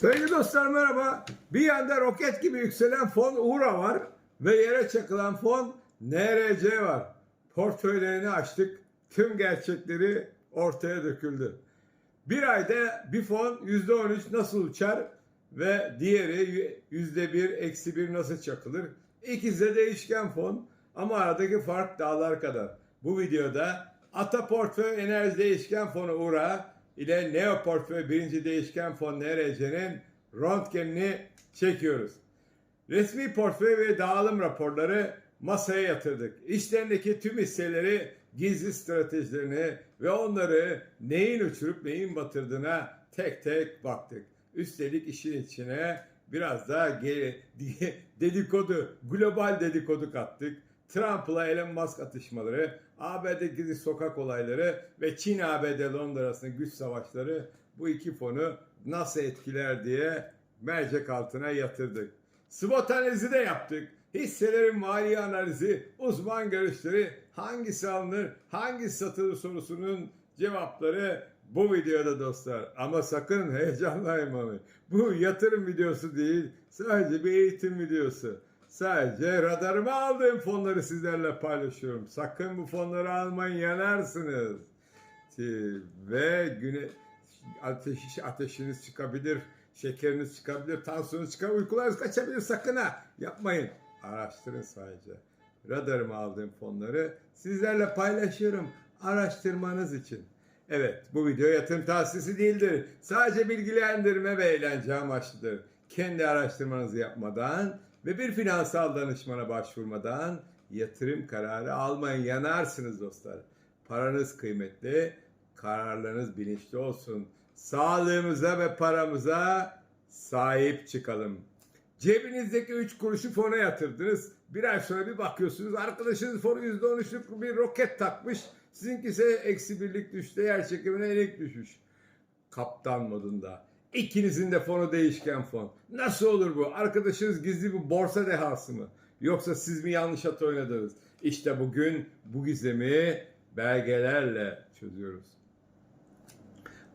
Sevgili dostlar merhaba. Bir yanda roket gibi yükselen fon URA var ve yere çakılan fon NRC var. Portföylerini açtık. Tüm gerçekleri ortaya döküldü. Bir ayda bir fon %13 nasıl uçar ve diğeri %1 eksi 1 nasıl çakılır? İkisi de değişken fon ama aradaki fark dağlar kadar. Bu videoda Ata Portföy Enerji Değişken Fonu URA ile Neo Portföy birinci değişken fon NRC'nin röntgenini çekiyoruz. Resmi portföy ve dağılım raporları masaya yatırdık. İşlerindeki tüm hisseleri, gizli stratejilerini ve onları neyin uçurup neyin batırdığına tek tek baktık. Üstelik işin içine biraz da ge- dedikodu, global dedikodu kattık. Trump'la Elon Musk atışmaları, ABD gizli sokak olayları ve Çin-ABD Londra arasında güç savaşları bu iki fonu nasıl etkiler diye mercek altına yatırdık. SWOT analizi de yaptık. Hisselerin mali analizi, uzman görüşleri, hangisi alınır, hangisi satılır sorusunun cevapları bu videoda dostlar. Ama sakın heyecanlanmayın. Bu yatırım videosu değil, sadece bir eğitim videosu. Sadece radarıma aldığım fonları sizlerle paylaşıyorum. Sakın bu fonları almayın yanarsınız. Ve güne ateş, ateşiniz çıkabilir, şekeriniz çıkabilir, tansiyonunuz çıkabilir, uykularınız kaçabilir. Sakın ha yapmayın. Araştırın sadece. Radarıma aldığım fonları sizlerle paylaşıyorum araştırmanız için. Evet, bu video yatırım tavsiyesi değildir. Sadece bilgilendirme ve eğlence amaçlıdır. Kendi araştırmanızı yapmadan ve bir finansal danışmana başvurmadan yatırım kararı almayın. Yanarsınız dostlar. Paranız kıymetli, kararlarınız bilinçli olsun. Sağlığımıza ve paramıza sahip çıkalım. Cebinizdeki 3 kuruşu fona yatırdınız. Bir ay sonra bir bakıyorsunuz arkadaşınız fonu %13'lük bir roket takmış. Sizinkisi eksi birlik düştü. Yer çekimine elik düşmüş. Kaptan modunda. İkinizin de fonu değişken fon. Nasıl olur bu? Arkadaşınız gizli bir borsa dehası mı? Yoksa siz mi yanlış at oynadınız? İşte bugün bu gizemi belgelerle çözüyoruz.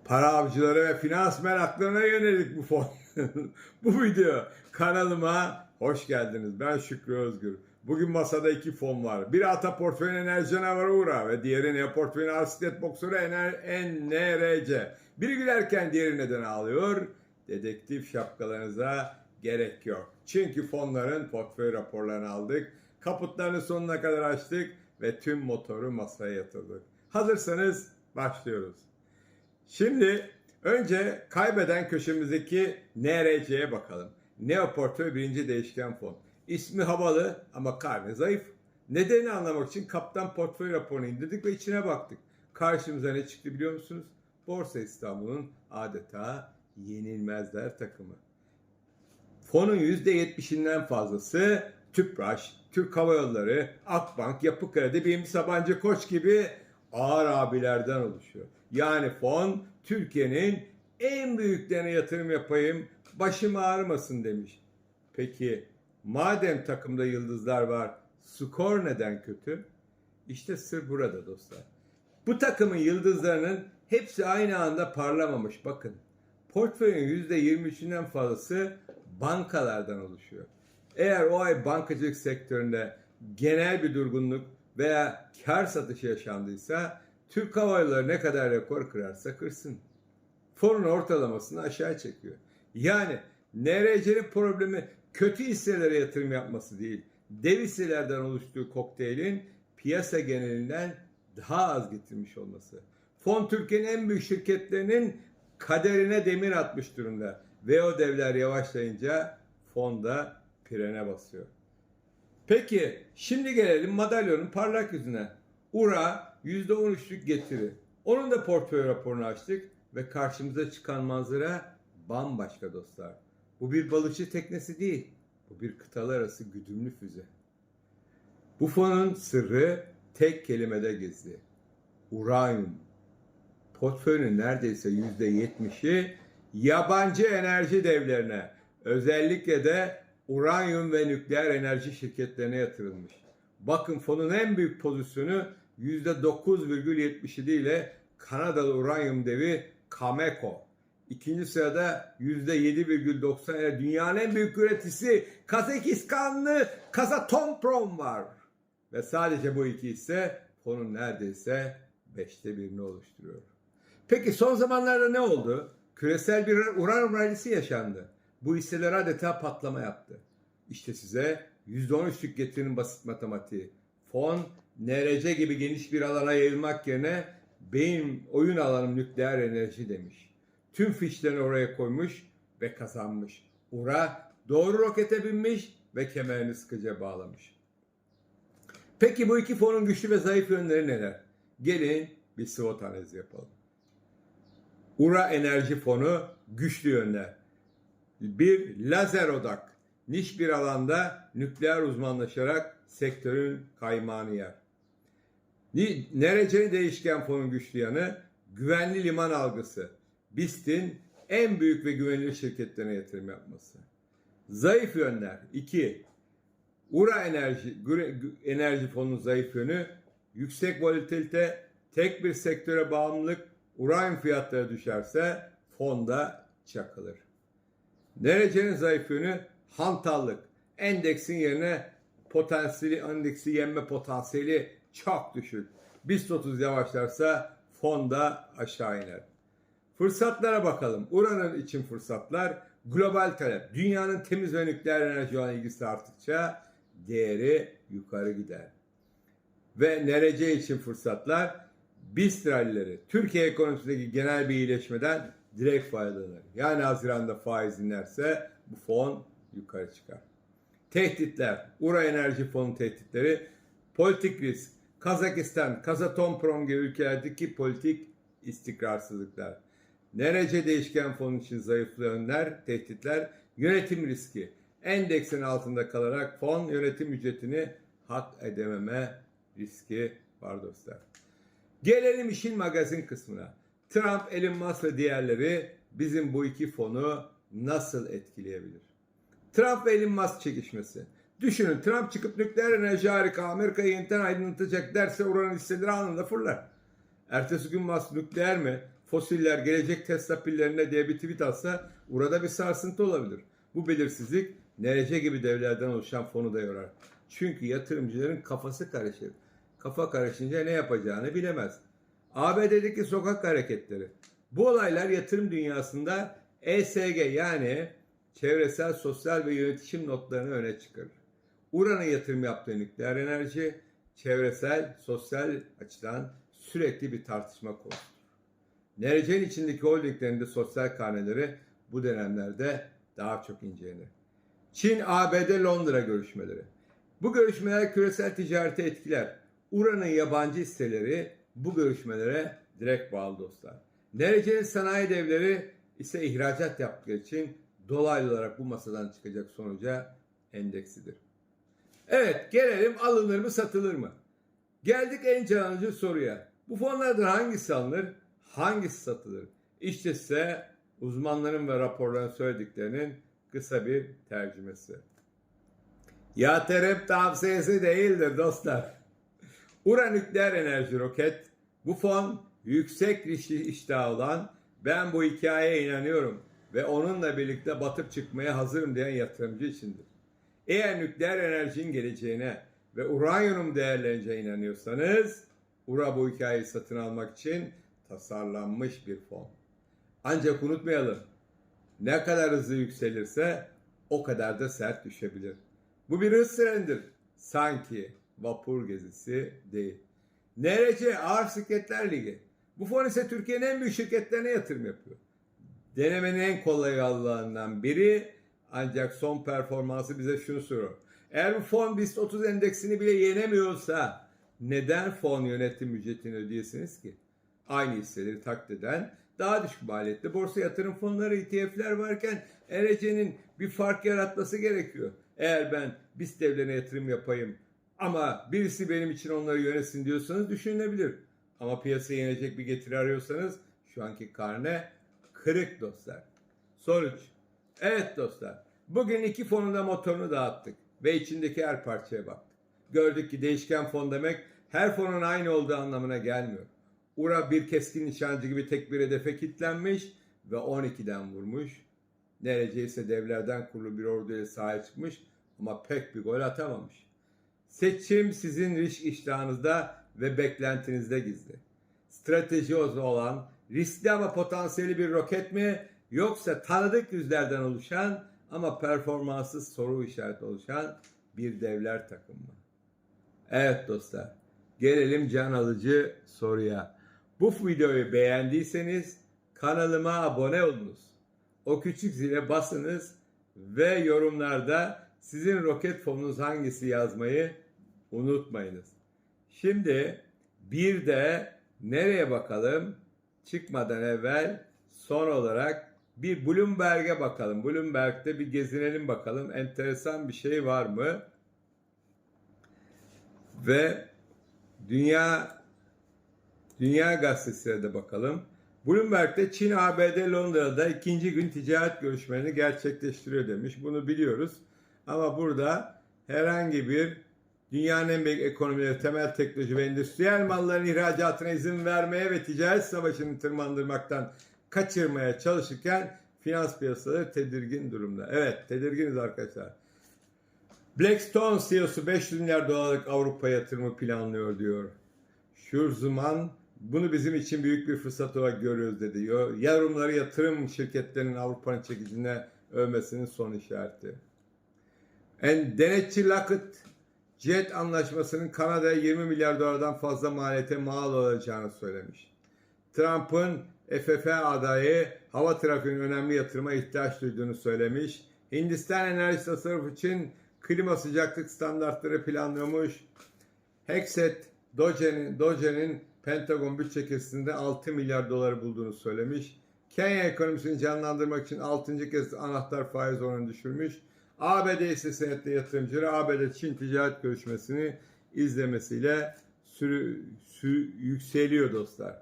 Para avcıları ve finans meraklarına yönelik bu fon. bu video kanalıma hoş geldiniz. Ben Şükrü Özgür. Bugün masada iki fon var. Biri Ata Portföyün Enerji Canavarı Uğra ve diğeri Neo Portföyün Arsitet Boksörü NRC. Biri gülerken diğeri neden ağlıyor? Dedektif şapkalarınıza gerek yok. Çünkü fonların portföy raporlarını aldık. Kaputlarını sonuna kadar açtık ve tüm motoru masaya yatırdık. Hazırsanız başlıyoruz. Şimdi önce kaybeden köşemizdeki NRC'ye bakalım. Neo Portföy birinci değişken fon. İsmi havalı ama karnı zayıf. Nedeni anlamak için kaptan portföy raporunu indirdik ve içine baktık. Karşımıza ne çıktı biliyor musunuz? Borsa İstanbul'un adeta yenilmezler takımı. Fonun %70'inden fazlası Tüpraş, Türk Hava Yolları, Akbank, Yapı Kredi, BİM, Sabancı Koç gibi ağır abilerden oluşuyor. Yani fon Türkiye'nin en büyüklerine yatırım yapayım, başım ağrımasın demiş. Peki madem takımda yıldızlar var, skor neden kötü? İşte sır burada dostlar. Bu takımın yıldızlarının hepsi aynı anda parlamamış bakın. Portföyün %23'ünden fazlası bankalardan oluşuyor. Eğer o ay bankacılık sektöründe genel bir durgunluk veya kar satışı yaşandıysa Türk Hava Yolları ne kadar rekor kırarsa kırsın. Fonun ortalamasını aşağı çekiyor. Yani NRC'nin problemi kötü hisselere yatırım yapması değil. Dev hisselerden oluştuğu kokteylin piyasa genelinden daha az getirmiş olması. Fon Türkiye'nin en büyük şirketlerinin kaderine demir atmış durumda. Ve o devler yavaşlayınca fonda pirene basıyor. Peki şimdi gelelim madalyonun parlak yüzüne. URA %13'lük getiri. Onun da portföy raporunu açtık ve karşımıza çıkan manzara bambaşka dostlar. Bu bir balıkçı teknesi değil. Bu bir kıtalar arası güdümlü füze. Bu fonun sırrı tek kelimede gizli. Uranyum. Portföyün neredeyse %70'i yabancı enerji devlerine, özellikle de uranyum ve nükleer enerji şirketlerine yatırılmış. Bakın fonun en büyük pozisyonu %9,77 ile Kanadalı uranyum devi Cameco. İkinci sırada %7,90 ile dünyanın en büyük üreticisi Kazakistanlı Kazatomprom var. Ve sadece bu iki hisse fonun neredeyse beşte birini oluşturuyor. Peki son zamanlarda ne oldu? Küresel bir uran rallisi yaşandı. Bu hisseler adeta patlama yaptı. İşte size %13'lük getirinin basit matematiği. Fon, NRC gibi geniş bir alana yayılmak yerine benim oyun alanım nükleer enerji demiş. Tüm fişlerini oraya koymuş ve kazanmış. Ura doğru rokete binmiş ve kemerini sıkıca bağlamış. Peki bu iki fonun güçlü ve zayıf yönleri neler? Gelin bir SWOT analizi yapalım. Ura Enerji Fonu güçlü yönler. Bir lazer odak. Niş bir alanda nükleer uzmanlaşarak sektörün kaymağını yer. Ni- Nerece değişken fonun güçlü yanı güvenli liman algısı. BIST'in en büyük ve güvenilir şirketlerine yatırım yapması. Zayıf yönler. 2. Ura Enerji Enerji Fonu'nun zayıf yönü yüksek volatilite, tek bir sektöre bağımlılık, uranyum fiyatları düşerse fonda çakılır. Nerecenin zayıf yönü hantallık. Endeksin yerine potansiyeli, endeksi yenme potansiyeli çok düşük. BIST 30 yavaşlarsa fonda aşağı iner. Fırsatlara bakalım. Uranın için fırsatlar global talep. Dünyanın temiz ve nükleer enerji olan ilgisi arttıkça değeri yukarı gider. Ve nerece için fırsatlar BIST. Türkiye ekonomisindeki genel bir iyileşmeden direkt faydalanır. Yani Haziran'da faiz inerse bu fon yukarı çıkar. Tehditler, Ura Enerji Fonu tehditleri, politik risk, Kazakistan, Kazatomprom gibi ülkelerdeki politik istikrarsızlıklar. Nerece değişken fon için zayıf yönler, tehditler, yönetim riski. Endeksin altında kalarak fon yönetim ücretini hak edememe riski var dostlar. Gelelim işin magazin kısmına. Trump, Elon Musk ve diğerleri bizim bu iki fonu nasıl etkileyebilir? Trump ve Elon Musk çekişmesi. Düşünün Trump çıkıp nükleer enerji harika Amerika'yı yeniden aydınlatacak derse oranın hisseleri anında fırlar. Ertesi gün Musk nükleer mi? Fosiller gelecek Tesla pillerine diye bir tweet atsa orada bir sarsıntı olabilir. Bu belirsizlik NRC gibi devlerden oluşan fonu da yorar. Çünkü yatırımcıların kafası karışır. Kafa karışınca ne yapacağını bilemez. ABD'deki sokak hareketleri. Bu olaylar yatırım dünyasında ESG yani çevresel, sosyal ve yönetişim notlarını öne çıkarır. Uran'ın yatırım yaptığı nükleer enerji çevresel, sosyal açıdan sürekli bir tartışma konusudur. Nerece'nin içindeki holdinglerinde sosyal karneleri bu dönemlerde daha çok incelenir. Çin, ABD, Londra görüşmeleri. Bu görüşmeler küresel ticareti etkiler. Uran'ın yabancı hisseleri bu görüşmelere direkt bağlı dostlar. Nerece'nin sanayi devleri ise ihracat yaptığı için dolaylı olarak bu masadan çıkacak sonuca endeksidir. Evet gelelim alınır mı satılır mı? Geldik en can alıcı soruya. Bu fonlardan hangisi alınır, hangisi satılır? İşte size uzmanların ve raporların söylediklerinin kısa bir tercümesi. Yatırım tavsiyesi değildir dostlar. Ura nükleer enerji roket. Bu fon yüksek riskli iştahı olan ben bu hikayeye inanıyorum ve onunla birlikte batıp çıkmaya hazırım diyen yatırımcı içindir. Eğer nükleer enerjinin geleceğine ve uranyum değerleneceğine inanıyorsanız Ura bu hikayeyi satın almak için tasarlanmış bir fon. Ancak unutmayalım ne kadar hızlı yükselirse o kadar da sert düşebilir. Bu bir hız trenidir. Sanki vapur gezisi değil. NRC Ağır Şirketler Ligi. Bu fon ise Türkiye'nin en büyük şirketlerine yatırım yapıyor. Denemenin en kolay yollarından biri ancak son performansı bize şunu soruyor. Eğer bu fon BIST 30 endeksini bile yenemiyorsa neden fon yönetim ücretini ödeyesiniz ki? Aynı hisseleri taklit eden daha düşük maliyetli borsa yatırım fonları ETF'ler varken ERC'nin bir fark yaratması gerekiyor. Eğer ben BIST devlerine yatırım yapayım ama birisi benim için onları yönetsin diyorsanız düşünülebilir. Ama piyasaya yenecek bir getiri arıyorsanız şu anki karne kırık dostlar. Sonuç. Evet dostlar. Bugün iki fonun da motorunu dağıttık ve içindeki her parçaya baktık. Gördük ki değişken fon demek her fonun aynı olduğu anlamına gelmiyor. Ura bir keskin nişancı gibi tek bir hedefe kilitlenmiş ve 12'den vurmuş. Neredeyse devlerden kurulu bir orduyla sahaya çıkmış ama pek bir gol atamamış. Seçim sizin risk iştahınızda ve beklentinizde gizli. Strateji olan riskli ama potansiyeli bir roket mi yoksa tanıdık yüzlerden oluşan ama performanssız soru işareti oluşan bir devler takımı mı? Evet dostlar, gelelim can alıcı soruya. Bu videoyu beğendiyseniz kanalıma abone olunuz. O küçük zile basınız ve yorumlarda sizin roket fonunuz hangisi yazmayı unutmayınız. Şimdi bir de nereye bakalım? Çıkmadan evvel son olarak bir Bloomberg'e bakalım. Bloomberg'de bir gezinelim bakalım. Enteresan bir şey var mı? Ve Dünya Dünya Gazetesi'ne de bakalım. Bloomberg'de Çin, ABD, Londra'da ikinci gün ticaret görüşmelerini gerçekleştiriyor demiş. Bunu biliyoruz. Ama burada herhangi bir dünyanın en büyük ekonomileri, temel teknoloji ve endüstriyel malların ihracatına izin vermeye ve ticaret savaşını tırmandırmaktan kaçırmaya çalışırken finans piyasaları tedirgin durumda. Evet, tedirginiz arkadaşlar. Blackstone CEO'su 500 milyar dolarlık Avrupa yatırımı planlıyor diyor. Schurzman bunu bizim için büyük bir fırsat olarak görüyoruz dedi. Yarımları yatırım şirketlerinin Avrupa'nın çekicine övmesinin son işareti. En denetçi Lockheed Jet anlaşmasının Kanada'ya 20 milyar dolardan fazla maliyete mal olacağını söylemiş. Trump'ın FF adayı hava trafiğinin önemli yatırıma ihtiyaç duyduğunu söylemiş. Hindistan enerji tasarrufu için klima sıcaklık standartları planlıyormuş. Hexet Doge'nin Doge'nin Pentagon bütçe kesitinde 6 milyar doları bulduğunu söylemiş. Kenya ekonomisini canlandırmak için 6. kez anahtar faiz oranını düşürmüş. ABD ise senetli yatırımcıları ABD-Çin ticaret görüşmesini izlemesiyle sürü, sürü, yükseliyor dostlar.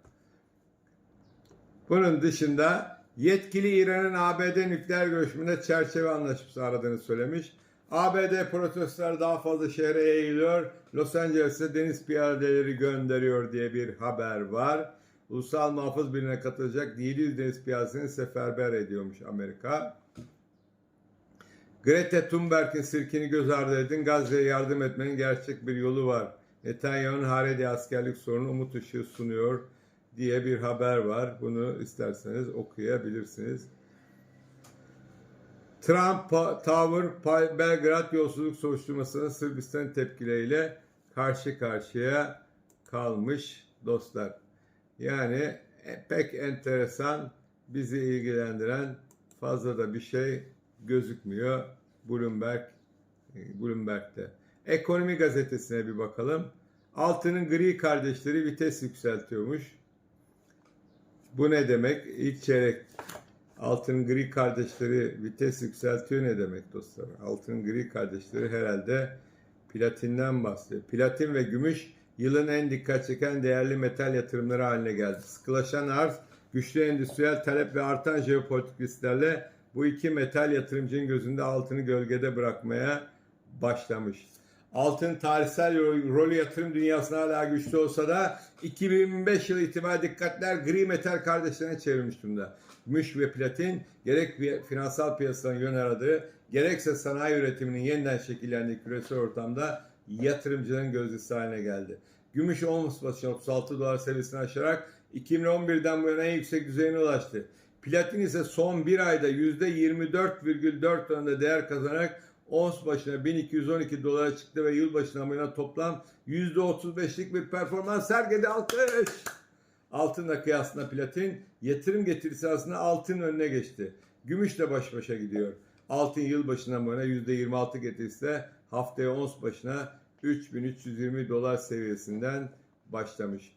Bunun dışında yetkili İran'ın ABD nükleer görüşmede çerçeve anlaşması aradığını söylemiş. ABD protestolar daha fazla şehre yayılıyor. Los Angeles'e deniz piyadeleri gönderiyor diye bir haber var. Ulusal Muhafız Birliği'ne katılacak 700 deniz piyadesini seferber ediyormuş Amerika. Greta Thunberg'in sirkini göz ardı edin. Gazze'ye yardım etmenin gerçek bir yolu var. Netanyahu'nun Haredi askerlik sorunu umut ışığı sunuyor diye bir haber var. Bunu isterseniz okuyabilirsiniz. Trump Tower Belgrad yolsuzluk soruşturmasının Sırbistan tepkileriyle karşı karşıya kalmış dostlar. Yani e, pek enteresan bizi ilgilendiren fazla da bir şey gözükmüyor Bloomberg e, Bloomberg'de. Ekonomi gazetesine bir bakalım. Altının gri kardeşleri vites yükseltiyormuş. Bu ne demek? İlk çeyrek Altın Gri kardeşleri vites yükseltiyor ne demek dostlar? Altın Gri kardeşleri herhalde platinden bahsediyor. Platin ve gümüş yılın en dikkat çeken değerli metal yatırımları haline geldi. Sıkılaşan arz, güçlü endüstriyel talep ve artan jeopolitik risklerle bu iki metal yatırımcının gözünde altını gölgede bırakmaya başlamış. Altın tarihsel rolü yatırım dünyasına hala güçlü olsa da 2025 yılı itibariyle dikkatler gri metal kardeşlerine çevrilmiş durumda. Gümüş ve platin gerek finansal piyasaların yön aradığı gerekse sanayi üretiminin yeniden şekillendiği küresel ortamda yatırımcıların gözdesi haline geldi. Gümüş ons başına 36 dolar seviyesini aşarak 2011'den bu yana en yüksek düzeyine ulaştı. Platin ise son bir ayda %24,4 oranında değer kazanarak ons başına 1212 dolara çıktı ve yıl başına bu yana toplam %35'lik bir performans sergiledi. Alkış! Altınla kıyasla platin yatırım getirisi aslında altın önüne geçti. Gümüşle baş başa gidiyor. Altın yıl başına bu yana %26 getirisi de haftaya ons başına 3320 dolar seviyesinden başlamış.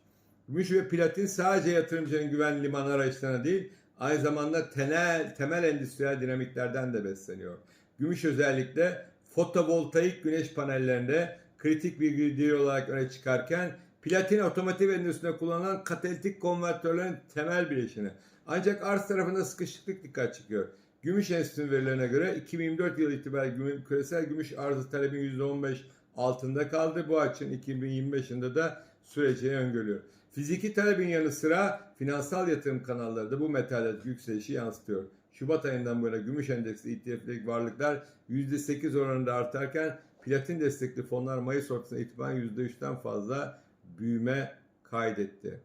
Gümüş ve platin sadece yatırımcının güven liman arayışlarına değil, aynı zamanda temel, temel endüstriyel dinamiklerden de besleniyor. Gümüş özellikle fotovoltaik güneş panellerinde kritik bir güdü olarak öne çıkarken platin otomotiv endüstrisinde kullanılan katalitik konvertörlerin temel bileşini. Ancak arz tarafında sıkışıklık dikkat çekiyor. Gümüş Enstitüsü'nün verilerine göre 2024 yılı itibariyle küresel gümüş arzı talebin %15 altında kaldı. Bu açın 2025 yılında da süreceği öngörülüyor. Fiziki talebin yanı sıra finansal yatırım kanalları da bu metallerdeki yükselişi yansıtıyor. Şubat ayından bu yana gümüş endeksli ETF'lik varlıklar %8 oranında artarken platin destekli fonlar Mayıs ortasına itibaren %3'ten fazla büyüme kaydetti.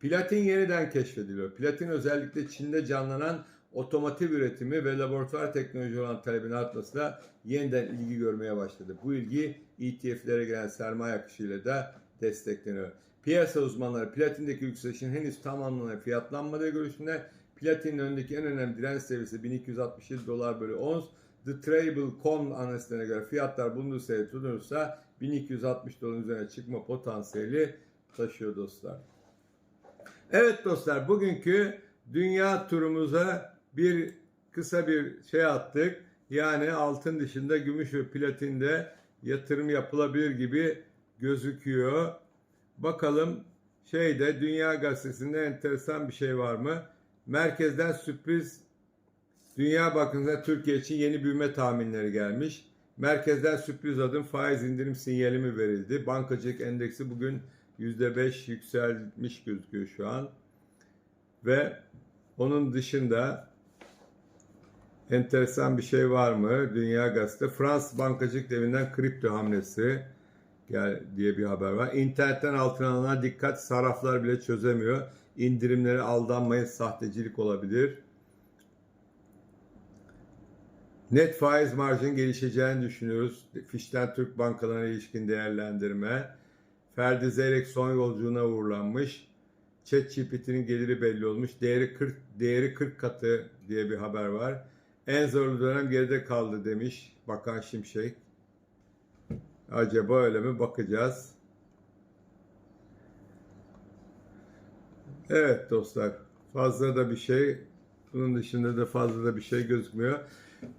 Platin yeniden keşfediliyor. Platin özellikle Çin'de canlanan otomotiv üretimi ve laboratuvar teknoloji olan talebin artmasıyla yeniden ilgi görmeye başladı. Bu ilgi ETF'lere gelen sermaye akışıyla da destekleniyor. Piyasa uzmanları platindeki yükselişin henüz tam anlamıyla fiyatlanmadığı görüşünde platinin önündeki en önemli direnç seviyesi 1267 dolar bölü ons. The Trable.com analistlerine göre fiyatlar bulunduğu seviyede tutunursa 1260 doların üzerine çıkma potansiyeli taşıyor dostlar. Evet dostlar bugünkü dünya turumuza bir kısa bir şey attık. Yani altın dışında gümüş ve platinde yatırım yapılabilir gibi gözüküyor. Bakalım şeyde Dünya Gazetesi'nde enteresan bir şey var mı? Merkezden sürpriz Dünya Bankası'na Türkiye için yeni büyüme tahminleri gelmiş. Merkezden sürpriz adım faiz indirim sinyali mi verildi? Bankacılık endeksi bugün %5 yükselmiş gözüküyor şu an. Ve onun dışında enteresan bir şey var mı? Dünya Gazete. Fransız bankacılık devinden kripto hamlesi gel diye bir haber var. İnternetten altın alana dikkat sarraflar bile çözemiyor. İndirimlere aldanmayın sahtecilik olabilir. Net faiz marjının gelişeceğini düşünüyoruz. Fişten Türk bankalarına ilişkin değerlendirme. Ferdi Zeyrek son yolculuğuna uğurlanmış. ChatGPT'nin geliri belli olmuş. Değeri 40 değeri 40 katı diye bir haber var. En zorlu dönem geride kaldı demiş Bakan Şimşek. Acaba öyle mi? Bakacağız. Evet dostlar. Fazla da bir şey. Bunun dışında da fazla da bir şey gözükmüyor.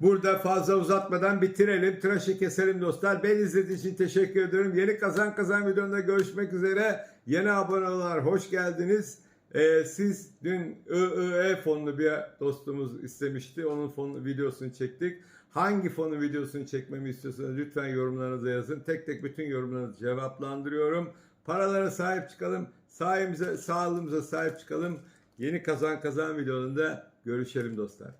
Burada fazla uzatmadan bitirelim. Tıraşı keselim dostlar. Ben izlediğiniz için teşekkür ediyorum. Yeni kazan kazan videomda görüşmek üzere. Yeni aboneler hoş geldiniz. Ee, siz dün ÖÖE fonlu bir dostumuz istemişti. Onun fonu videosunu çektik. Hangi fonun videosunu çekmemi istiyorsanız lütfen yorumlarınıza yazın. Tek tek bütün yorumlarınızı cevaplandırıyorum. Paralara sahip çıkalım. Sahimize, sağlığımıza sahip çıkalım. Yeni kazan kazan videolarında görüşelim dostlar.